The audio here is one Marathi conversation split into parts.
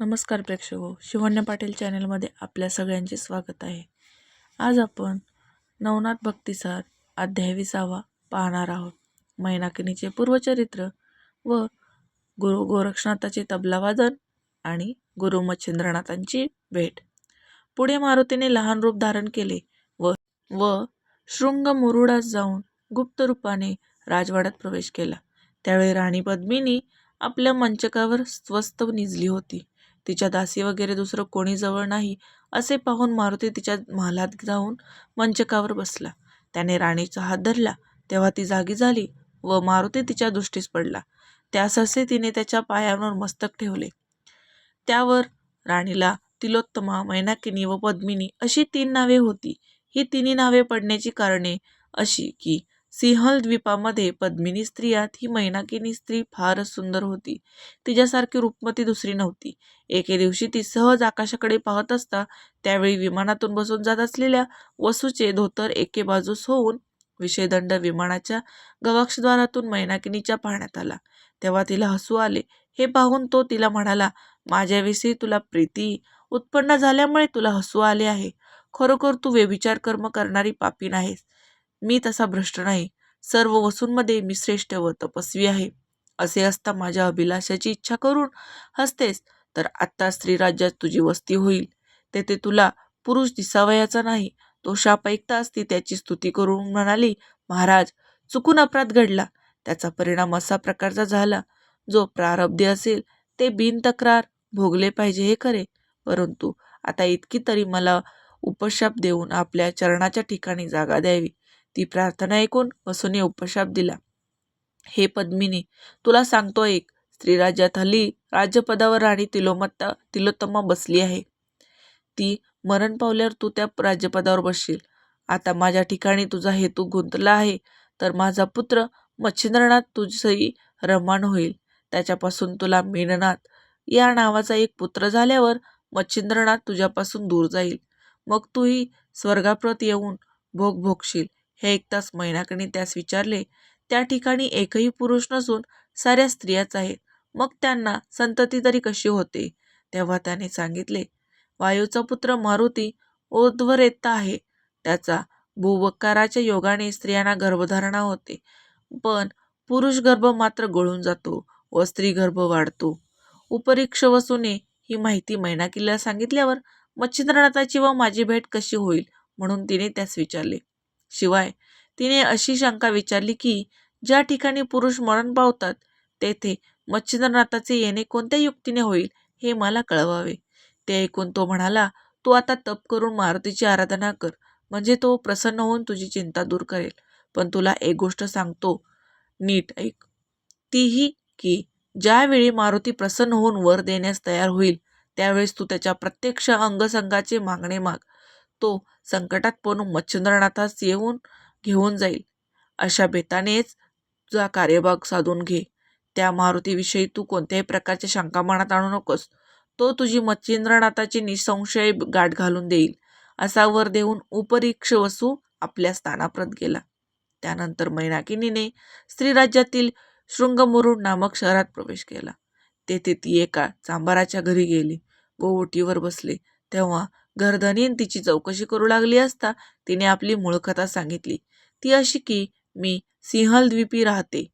नमस्कार प्रेक्षको हो, शिवण्य पाटील चॅनलमध्ये आपल्या सगळ्यांचे स्वागत आहे. आज आपण नवनाथ भक्तिसार अध्याय विसावा पाहणार आहोत. मैनाकिनीचे पूर्वचरित्र व गुरु गोरक्षनाथाचे तबलावादन आणि गुरु मच्छिंद्रनाथांची भेट. पुढे मारुतीने लहान रूप धारण केले व व शृंग मुरुडास जाऊन गुप्त रूपाने राजवाड्यात प्रवेश केला. त्यावेळी राणी पद्मिनी आपल्या मंचकावर स्वस्थ निजली होती. तिच्या दासी वगैरे दुसरं कोणी जवळ नाही असे पाहून मारुती तिच्या महालात जाऊन मंचकावर बसला. त्याने राणीचा हात धरला. तेव्हा ती जागी झाली व मारुती तिच्या दृष्टीस पडला. त्या सहसे तिने त्याच्या पायावर मस्तक ठेवले. त्यावर राणीला तिलोत्तमा मैनाकिनी व पद्मिनी अशी तीन नावे होती. ही तिन्ही नावे पडण्याची कारणे अशी की सिंहल द्वीपामध्ये पद्मिनी स्त्रियात ही मैनाकिनी स्त्री फारच सुंदर होती. तिच्यासारखी रूपमती दुसरी नव्हती. एके दिवशी ती सहज आकाशाकडे पाहत असता त्यावेळी विमानातून बसून जात असलेल्या वसूचे धोतर एके बाजूस होऊन विषयदंड विमानाच्या गवाक्षद्वारातून मैनाकिनीच्या पाहण्यात आला. तेव्हा तिला हसू आले. हे पाहून तो तिला म्हणाला माझ्याविषयी तुला प्रीती उत्पन्न झाल्यामुळे तुला हसू आले आहे. खरोखर तू व्यभिचार कर्म करणारी पापी नाहीस. मी तसा भ्रष्ट नाही. सर्व वसूंमध्ये मी श्रेष्ठ व तपस्वी आहे. असे असता माझ्या अभिलाषाची इच्छा करून हसतेस तर आत्ता स्त्रीराज्यात तुझी वस्ती होईल. तेथे तुला पुरुष दिसावयाचा नाही तो शाप ऐकताच ती त्याची स्तुती करून म्हणाली महाराज चुकून अपराध घडला. त्याचा परिणाम असा प्रकारचा झाला. जो प्रारब्धी असेल ते बिन तक्रार भोगले पाहिजे हे खरे. परंतु आता इतकी तरी मला उपशाप देऊन आपल्या चरणाच्या ठिकाणी जागा द्यावी. ती प्रार्थना ऐकून वसूने उपशाप दिला. हे पद्मिनी तुला सांगतो एक. स्त्रीराज्यात हल्ली राज्यपदावर राणी तिलोमत्ता तिलोत्तमा बसली आहे. ती मरण पावल्यावर तू त्या राज्यपदावर बसशील. आता माझ्या ठिकाणी तुझा हेतू गुंतला आहे तर माझा पुत्र मच्छिंद्रनाथ तुझी रमान होईल. त्याच्यापासून तुला मीननाथ या नावाचा एक पुत्र झाल्यावर मच्छिंद्रनाथ तुझ्यापासून दूर जाईल. मग तूही स्वर्गाप्रत येऊन भोग भोगशील. हे ऐकताच मैनाकडे त्यास विचारले. त्या ठिकाणी एकही पुरुष नसून साऱ्या स्त्रियाच आहेत. मग त्यांना संतती तरी कशी होते? तेव्हा त्याने सांगितले वायूचा पुत्र मारुती ऊर्ध्वरेता आहे. त्याचा भूवकाराच्या योगाने स्त्रियांना गर्भधारणा होते. पण पुरुष गर्भ मात्र गळून जातो व स्त्री गर्भ वाढतो. उपरीक्ष वसूने ही माहिती मैनाकीला सांगितल्यावर मच्छिंद्रनाथाची व माझी भेट कशी होईल? म्हणून तिने त्यास विचारले. शिवाय तिने अशी शंका विचारली की ज्या ठिकाणी पुरुष मरण पावतात तेथे मच्छिंद्रनाथाचे येणे कोणत्या युक्तीने होईल हे मला कळवावे. ते ऐकून तो म्हणाला तू आता तप करून मारुतीची आराधना कर म्हणजे तो प्रसन्न होऊन तुझी चिंता दूर करेल. पण तुला एक गोष्ट सांगतो. नीट ऐक. तीही की ज्यावेळी मारुती प्रसन्न होऊन वर देण्यास तयार होईल त्यावेळेस तू त्याच्या प्रत्यक्ष अंगसंगाचे मागणे माग. तो संकटात पडून मच्छिंद्रनाथास येऊन घेऊन जाईल. अशा बेतानेच तुझा कार्यभाग साधून घे. त्या मारुतीविषयी तू कोणत्याही प्रकारच्या शंका मनात आणू नकोस. तो तुझी मच्छिंद्रनाथाची निसंशय गाठ घालून देईल असा वर देऊन उपरीक्ष वसू आपल्या स्थानाप्रत गेला. त्यानंतर मैनाकिनीने स्त्रीराज्यातील शृंगमुरुड नामक शहरात प्रवेश केला. तेथे ती एका चांभाराच्या घरी गेली. व ओटीवर बसले. तेव्हा घरधनीन तिची चौकशी करू लागली असता तिने आपली मूळ कथा सांगितली. ती अशी की मी सिंहलद्वीपी राहते.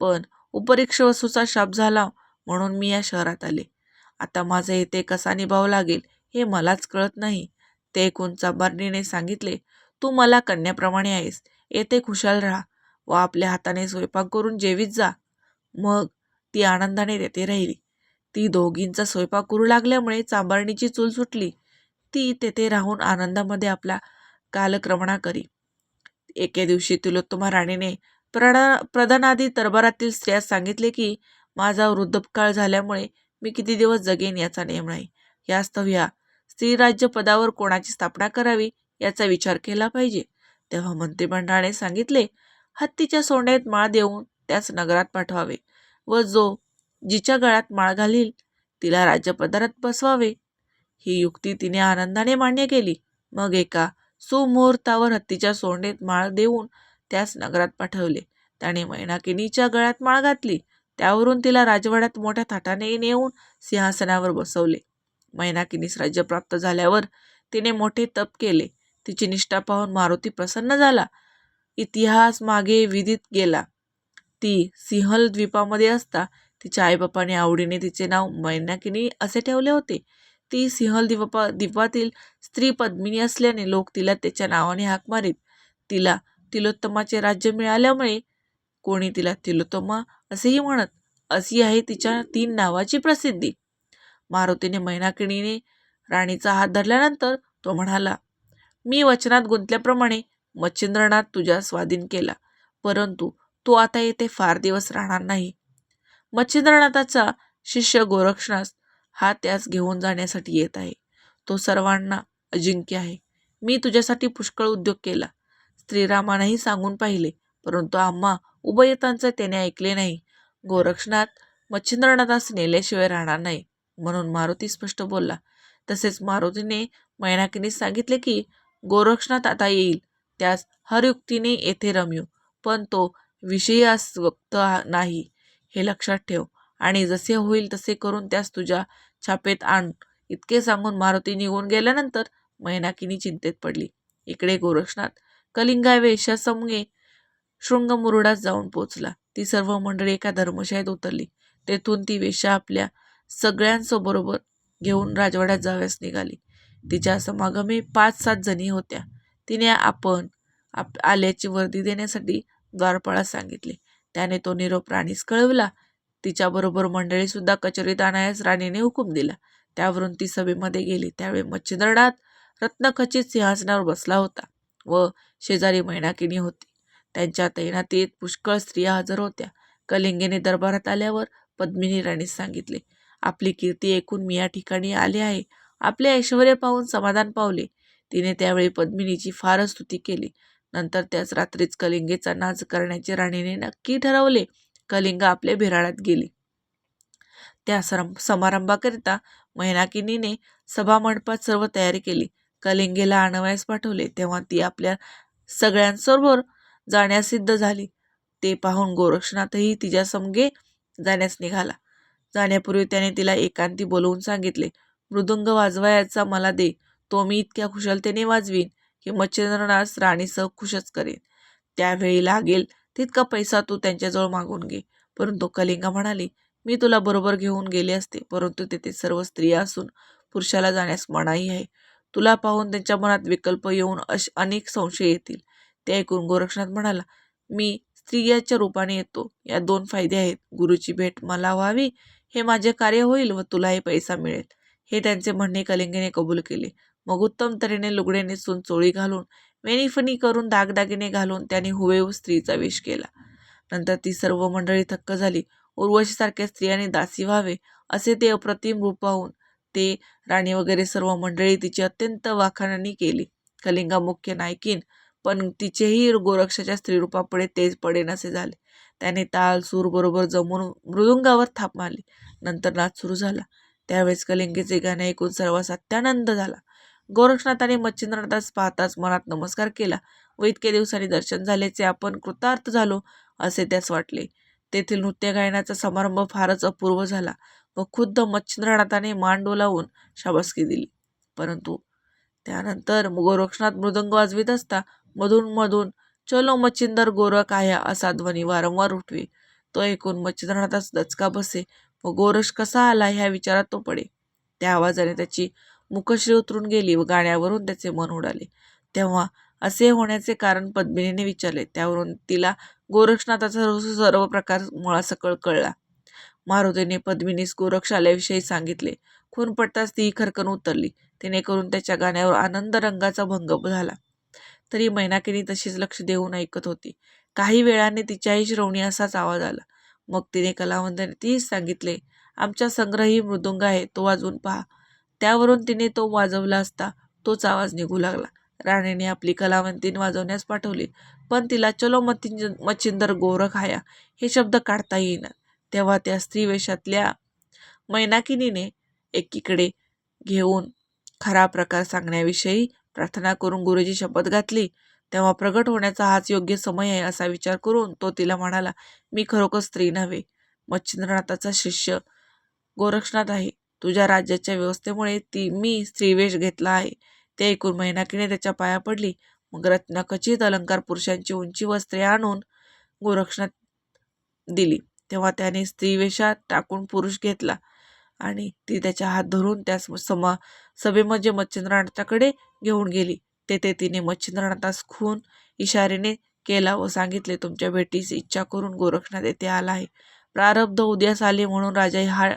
पण उपरीक्ष वसूचा शाप झाला म्हणून मी या शहरात आले. आता माझं येथे कसा निभाव लागेल हे मलाच कळत नाही. ते ऐकून चांबारणीने सांगितले तू मला कन्याप्रमाणे आहेस. येथे खुशाल राहा. व आपल्या हाताने स्वयंपाक करून जेवीत जा. मग ती आनंदाने तेथे राहिली. ती दोघींचा स्वयंपाक करू लागल्यामुळे चांबारणीची चूल सुटली. ती तेथे राहून आनंदामध्ये आपला कालक्रमणा करी. एके दिवशी तिलोत्तमा राणीने प्रणा प्रधानादी दरबारातील स्त्रियास सांगितले की माझा वृद्धकाळ झाल्यामुळे मी किती दिवस जगेन याचा नियम नाही. यास्तव या स्त्रीराज्य पदावर कोणाची स्थापना करावी याचा विचार केला पाहिजे. तेव्हा मंत्रिमंडळाने सांगितले हत्तीच्या सोंड्यात माळ देऊन त्यास नगरात पाठवावे व जो जिच्या गळ्यात माळ घालील तिला राज्यपदारात बसवावे. ही युक्ती तिने आनंदाने मान्य केली. मग एका सुमुहूर्तावर हत्तीच्या सोंडेत माळ देऊन त्यास नगरात पाठवले. त्याने मैनाकिनीच्या गळ्यात माळ घातली. त्यावरून तिला राजवाड्यात मोठ्या थाटाने नेऊन सिंहासनावर बसवले. मैनाकिनीस राज्य प्राप्त झाल्यावर तिने मोठे तप केले. तिची निष्ठा पाहून मारुती प्रसन्न झाला. इतिहास मागे विदित गेला. ती सिंहल द्वीपामध्ये असता तिच्या आईबापाने आवडीने तिचे नाव मैनाकिनी असे ठेवले होते. ती सिंहल द्वीपा द्वीपातील स्त्री पद्मिनी असल्याने लोक तिला त्याच्या नावाने हाक मारीत. तिला तिलोत्तमाचे राज्य मिळाल्यामुळे कोणी तिला तिलोत्तमा असेही म्हणत अशी आहे तिच्या तीन नावाची प्रसिद्धी. मारुतीने मैनाकिणीने राणीचा हात धरल्यानंतर तो म्हणाला मी वचनात गुंतल्याप्रमाणे मच्छिंद्रनाथ तुझ्या स्वाधीन केला परंतु तू आता येथे फार दिवस राहणार नाही. मच्छिंद्रनाथाचा शिष्य गोरक्षनाथ हा त्यास घेऊन जाण्यासाठी येत आहे. तो सर्वांना अजिंक्य आहे. मी तुझ्यासाठी पुष्कळ उद्योग केला. श्रीरामानेही सांगून पाहिले परंतु आम्हा उभयतांचं त्याने ऐकले नाही. गोरक्षनाथ मच्छिंद्रनाथास नेल्याशिवाय राहणार नाही म्हणून मारुती स्पष्ट बोलला. तसेच मारुतीने मैनाकिनीस सांगितले की गोरक्षनाथ आता येईल. त्यास हरयुक्तीने येथे रमयू पण तो विषयास्वक्त नाही. हे लक्षात ठेव. आणि जसे होईल तसे करून त्यास तुझ्या छापेत आण. इतके सांगून मारुती निघून गेल्यानंतर मैनाकिनी चिंतेत पडली. इकडे गोरक्षनाथ कलिंगा वेशासमये शृंगमुरुडात जाऊन पोचला. ती सर्व मंडळी एका धर्मशाळेत उतरली. तेथून ती वेशा आपल्या सगळ्यांसोबरोबर घेऊन राजवाड्यात जाव्यास निघाली. तिच्या समागमे पाच सात जणी होत्या. तिने आपण आप आल्याची वर्दी देण्यासाठी द्वारपाळास सांगितले. त्याने तो निरोप राणीस कळवला. तिच्याबरोबर मंडळीसुद्धा कचेरीत आणायस राणीने हुकूम दिला. त्यावरून ती सभेमध्ये गेली. त्यावेळी मच्छिंद्रनाथ रत्नखचित सिंहासनावर बसला होता व शेजारी मैनाकिनी होती. त्यांच्या तैनातीत पुष्कळ स्त्रिया हजर होत्या. कलिंगेने दरबारात आल्यावर पद्मिनी राणीस सांगितले आपली कीर्ती ऐकून मी या ठिकाणी आले आहे. आपले ऐश्वर पाहून समाधान पावले. तिने त्यावेळी पद्मिनीची फारच स्तुती केली. नंतर त्याच रात्रीच कलिंगेचा नाच करण्याचे राणीने नक्की ठरवले. कलिंग आपल्या बिराळात गेली. त्या सरम समारंभाकरिता मैनाकिनीने सभामंडपात सर्व तयारी केली. कलिंगेला आणवयास पाठवले. तेव्हा ती आपल्या सगळ्यांसमोर जाण्यास सिद्ध झाली. ते पाहून गोरक्षनाथही तिच्या समगे जाण्यास निघाला. जाण्यापूर्वी त्याने तिला एकांती बोलवून सांगितले मृदुंग वाजवायचा मला दे. तो मी इतक्या कुशलतेने वाजवीन की मच्छिंद्रनाथ राणीसह खुशच करेन. त्यावेळी लागेल तितका पैसा तू त्यांच्याजवळ मागून घे. परंतु कलिंगा म्हणाली मी तुला बरोबर घेऊन गेले असते परंतु तेथे सर्व स्त्रिया असून पुरुषाला जाण्यास मनाई आहे. तुला पाहून त्यांच्या मनात विकल्प येऊन अश अनेक संशय येतील. ते ऐकून गोरक्षनाथ म्हणाला मी स्त्रियाच्या रूपाने येतो. या दोन फायदे आहेत. गुरुची भेट मला व्हावी. हे माझे कार्य होईल व तुलाही पैसा मिळेल. हे त्यांचे म्हणणे कलिंगेने कबूल केले. मग उत्तम तऱ्हेने लुगडे नेसून चोळी घालून वेणीफणी करून दागदागिने घालून त्याने हुबेहूब स्त्रीचा वेश केला. नंतर ती सर्व मंडळी थक्क झाली. उर्वशीसारख्या स्त्रियाने दासी व्हावे असे ते अप्रतिम रूप पाहून ते राणी वगैरे सर्व मंडळी तिची अत्यंत वाखाणानी केली. कलिंगा मुख्य नायकीन पण तिचेही गोरक्षाच्या स्त्रीरूपापुढे तेज पडेनासे झाले. त्याने ताल सूर बरोबर जमून मृदुंगावर थाप मारली. नंतर नाच सुरू झाला. त्यावेळेस कलिंगेचे गाणे ऐकून सर्वांस अत्यानंद झाला. गोरक्षनाथाने मच्छिंद्रनाथास पाहताच मनात नमस्कार केला. व इतक्या दिवसांनी दर्शन झाल्याचे आपण कृतार्थ झालो असे त्यास वाटले. तेथील नृत्य गायनाचा समारंभ फारच अपूर्व झाला व खुद्द मच्छिंद्रनाथाने मान डोलावून शाबासकी दिली. परंतु त्यानंतर गोरक्षनाथ मृदंग वाजवीत असता मधून मधून चलो मच्छिंदर गोरख आया असा ध्वनी वारंवार उठवे. तो ऐकून मच्छिंद्रनाथास दचका बसे व गोरश कसा आला ह्या विचारात तो पडे. त्या आवाजाने त्याची मुखश्री उतरून गेली व गाण्यावरून त्याचे मन उडाले. तेव्हा असे होण्याचे कारण पद्मिनीने विचारले. त्यावरून तिला गोरक्षनाथाचा सर्व प्रकार मुळासकळ कळला. मारुतीने पद्मिनीस गोरक्ष आल्याविषयी सांगितले. खून पडताच ती खरकन उतरली. तिने करून त्याच्या गाण्यावर आनंद रंगाचा भंग झाला. तरी मैनाकिनी तशीच लक्ष देऊन ऐकत होती. काही वेळाने तिच्याही श्रवणी असाच आवाज आला. मग तिने कलावंताने तीच सांगितले आमच्या संग्रही मृदुंग आहे. तो वाजवून पहा. त्यावरून तिने तो वाजवला असता तोच आवाज निघू लागला. राणीने आपली कलावंतीन वाजवण्यास पाठवली पण तिला चलो मच्छिंज मच्छिंदर गोरख हाया हे शब्द काढता येईना. तेव्हा त्या स्त्रीवेशातल्या मैनाकिनीने एकीकडे घेऊन खरा प्रकार सांगण्याविषयी प्रार्थना करून गुरुजी शपथ घातली. तेव्हा प्रगट होण्याचा हाच योग्य समय आहे असा विचार करून तो तिला म्हणाला मी खरोखर स्त्री नव्हे. मच्छिंद्रनाथाचा शिष्य गोरक्षनाथ आहे. तुझ्या राज्याच्या व्यवस्थेमुळे ती मी स्त्रीवेश घेतला आहे. ते ऐकून मैनाकीने त्याच्या पाया पडली. मग रत्नखचित अलंकार पुरुषांची उंची वस्त्रे आणून गोरक्षणात दिली. तेव्हा त्याने स्त्रीवेशात टाकून पुरुष घेतला आणि ती त्याच्या हात धरून त्यास समा सभेमध्ये मच्छिंद्रनाथाकडे घेऊन गेली. तेथे तिने मच्छिंद्रनाथास खून इशारेने केला व सांगितले तुमच्या भेटीस इच्छा करून गोरक्षनाथ येथे आला आहे. प्रारब्ध उद्यास आले म्हणून राजा हा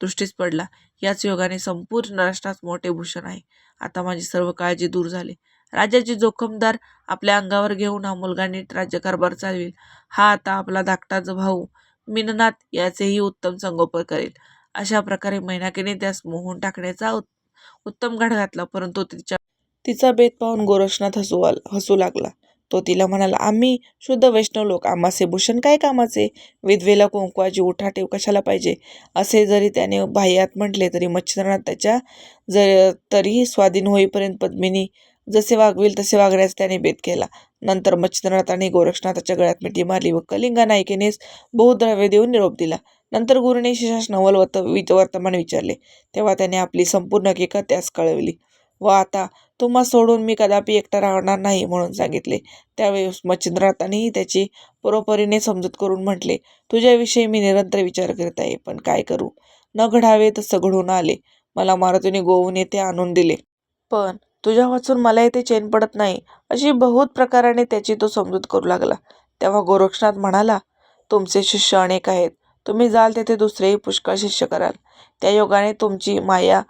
दृष्टीस पडला. याच योगाने संपूर्ण राष्ट्रात मोठे भूषण आहे. आता माझी सर्व काळजी दूर झाली. राजाची जोखमदार आपल्या अंगावर घेऊन हा मुलगा नीट राज्यकारभार चालवेल. हा आता आपला धाकटा जो भाऊ मिननाथ याचेही उत्तम संगोपन करेल. अशा प्रकारे मैनाकीने त्यास मोहून टाकण्याचा उत्तम घाट घातला परंतु तिच्या तिचा बेत पाहून गोरक्षनाथ हसू आला हसू लागला. तो तिला म्हणाला आम्ही शुद्ध वैष्णव लोक आम्हाचे भूषण काय कामाचे? विधवेला कुंकवाची उठाठेव कशाला पाहिजे? असे जरी त्याने बाह्यात म्हटले तरी मच्छिंद्रनाथ त्याच्या जर तरीही स्वाधीन होईपर्यंत पद्मिनी जसे वागवेल तसे वागण्यास त्याने बेत केला. नंतर मच्छिंद्रनाथाने गोरक्षनाथाच्या गळ्यात मिठी मारली व कलिंगा नायिकेनेच बहुद्रव्य देऊन निरोप दिला. नंतर गुरुने शिशास नवल वत वर्तमान विचारले. तेव्हा त्याने आपली संपूर्ण हकीकत त्यास कळवली. व आता तुम्हा सोडून मी कदापि एकटा राहणार नाही म्हणून सांगितले. त्यावेळेस मच्छिंद्रनाथांनीही त्याची परोपरीने समजूत करून म्हटले तुझ्याविषयी मी निरंतर विचार करत आहे पण काय करू? न घडावे तसं घडून आले. मला मारुतीने गोवून येथे आणून दिले. पण तुझ्या वाचून मला येथे चैन पडत नाही. अशी बहुत प्रकाराने त्याची तो समजूत करू लागला. तेव्हा गोरक्षनाथ म्हणाला तुमचे शिष्य अनेक आहेत. तुम्ही जाल तेथे दुसरेही पुष्कळ शिष्य कराल. त्या योगाने तुमची माया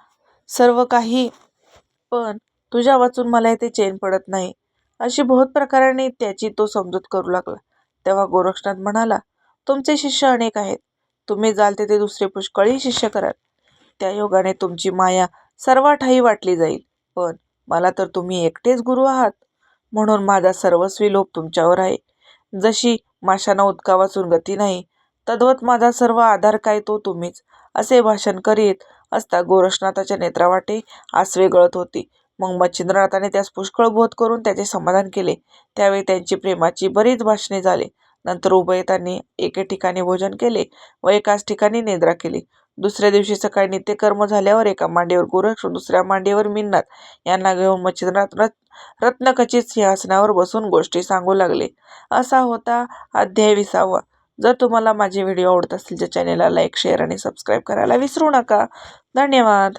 सर्व काही पण तुझ्या वाचून मला येथे चैन पडत नाही. अशी बहुत प्रकाराने त्याची तो समजूत करू लागला. तेव्हा गोरक्षनाथ म्हणाला तुमचे शिष्य अनेक आहेत. तुम्ही जाल तेथे दुसरे पुष्कळही शिष्य कराल. त्या योगाने तुमची माया सर्व ठाई वाटली जाईल. पण मला तर तुम्ही एकटेच गुरु आहात. म्हणून माझा सर्वस्वी लोभ तुमच्यावर आहे. जशी माशांना उदका वाचून गती नाही तद्वत माझा सर्व आधार काय तो तुम्हीच असे भाषण करीत असता गोरक्षनाथाच्या नेत्रावाटे आसवे गळत होती. मग मच्छिंद्रनाथाने त्यास पुष्कळ बोध करून त्याचे समाधान केले. त्यावेळी त्यांची प्रेमाची बरीच भाषणे झाली. नंतर उभयतांनी एके ठिकाणी भोजन केले व एकाच ठिकाणी निद्रा केली. दुसऱ्या दिवशी सकाळी नित्यकर्म झाल्यावर एका मांडीवर गोरक्ष दुसऱ्या मांडीवर मिन्नाथ यांना घेऊन मच्छिंद्रनाथ रत् रत्नखचित सिंहासनावर बसून गोष्टी सांगू लागले. असा होता अध्याय विसावा. जर तुम्हाला माझे व्हिडिओ आवडत असतील तर चॅनेलला लाईक शेअर आणि सबस्क्राईब करायला विसरू नका. धन्यवाद.